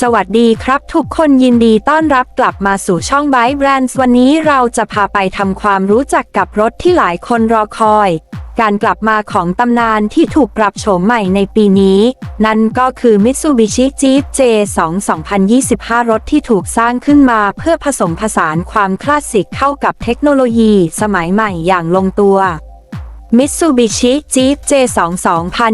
สวัสดีครับทุกคนยินดีต้อนรับกลับมาสู่ช่อง b y Brands วันนี้เราจะพาไปทำความรู้จักกับรถที่หลายคนรอคอย การกลับมาของตำนานที่ถูกปรับโฉมใหม่ในปีนี้ นั่นก็คือ Mitsubishi Jeep J2 2025 รถที่ถูกสร้างขึ้นมาเพื่อผสมผสานความคลาสสิกเข้ากับเทคโนโลยีสมัยใหม่อย่างลงตัว Mitsubishi Jeep J2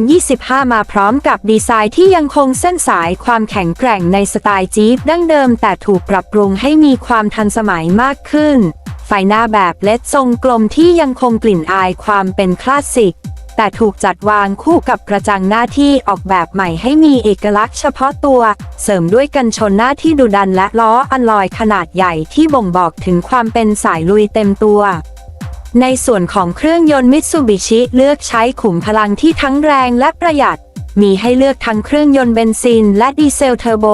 2025 มาพร้อมกับดีไซน์ที่ยังคงเส้นสายความแข็งแกร่งในสไตล์จี๊ปดั้งเดิมแต่ถูกปรับปรุงให้มีความทันสมัยมากขึ้น ไฟหน้าแบบเลดทรงกลมที่ยังคงกลิ่นอายความเป็นคลาสสิก แต่ถูกจัดวางคู่กับกระจังหน้าที่ออกแบบใหม่ให้มีเอกลักษณ์เฉพาะตัว เสริมด้วยกันชนหน้าที่ดุดันและล้ออันลอยขนาดใหญ่ที่บ่งบอกถึงความเป็นสายลุยเต็มตัว ในส่วนของเครื่องยนต์มิตซูบิชิเลือกใช้ขุมพลังที่ทั้งแรงและประหยัด มีให้เลือกทั้งเครื่องยนต์เบนซินและดีเซลเทอร์โบ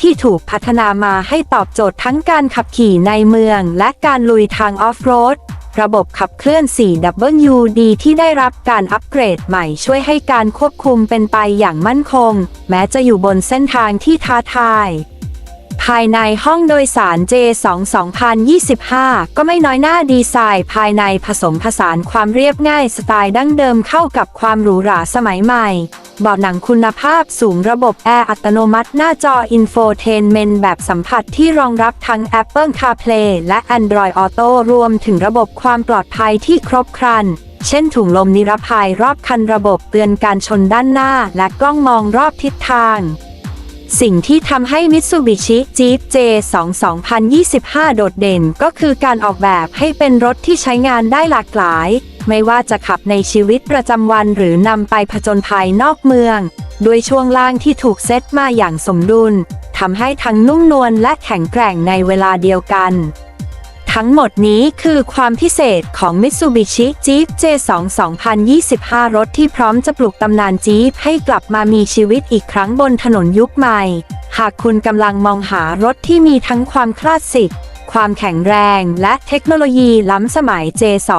ที่ถูกพัฒนามาให้ตอบโจทย์ทั้งการขับขี่ในเมืองและการลุยทางออฟโรด ระบบขับเคลื่อน 4WD ที่ได้รับการอัปเกรดใหม่ช่วยให้การควบคุมเป็นไปอย่างมั่นคง แม้จะอยู่บนเส้นทางที่ท้าทายายในห้องโดยสาร J2 2025 ก็ไม่น้อยหน้าดีไซน์ภายในผสมผสานความเรียบง่ายสไตล์ดั้งเดิมเข้ากับความหรูหราสมัยใหม่เบาะหนังคุณภาพสูงระบบแอร์อัตโนมัติหน้าจออินโฟเทนเมนแบบสัมผัสที่รองรับทั้ง Apple CarPlay และ Android Auto รวมถึงระบบความปลอดภัยที่ครบครัน เช่นถุงลมนิรภัยรอบคันระบบเตือนการชนด้านหน้าและกล้องมองรอบทิศทาง สิ่งที่ทำให้ Mitsubishi Jeep J2 2025 โดดเด่นก็คือการออกแบบให้เป็นรถที่ใช้งานได้หลากหลาย ไม่ว่าจะขับในชีวิตประจำวันหรือนำไปผจญภัยนอกเมือง ด้วยช่วงล่างที่ถูกเซตมาอย่างสมดุลทำให้ทั้งนุ่มนวลและแข็งแกร่งในเวลาเดียวกัน ทั้งหมดนี้คือความพิเศษของ Mitsubishi Jeep J2 2025 รถที่พร้อมจะปลุกตำนานจี๊ปให้กลับมามีชีวิตอีกครั้งบนถนนยุคใหม่ หากคุณกำลังมองหารถที่มีทั้งความคลาสสิก ความแข็งแรงและเทคโนโลยีล้ำสมัย J2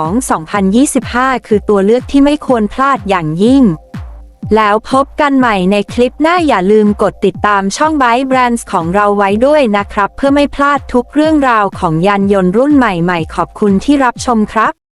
2025 คือตัวเลือกที่ไม่ควรพลาดอย่างยิ่ง แล้วพบกันใหม่ในคลิปหน้าอย่าลืมกดติดตามช่องไบ b r a n d ์ของเราไว้ด้วยนะครับ เพื่อไม่พลาดทุกเรื่องราวของยานยนต์รุ่นใหม่ๆ ขอบคุณที่รับชมครับ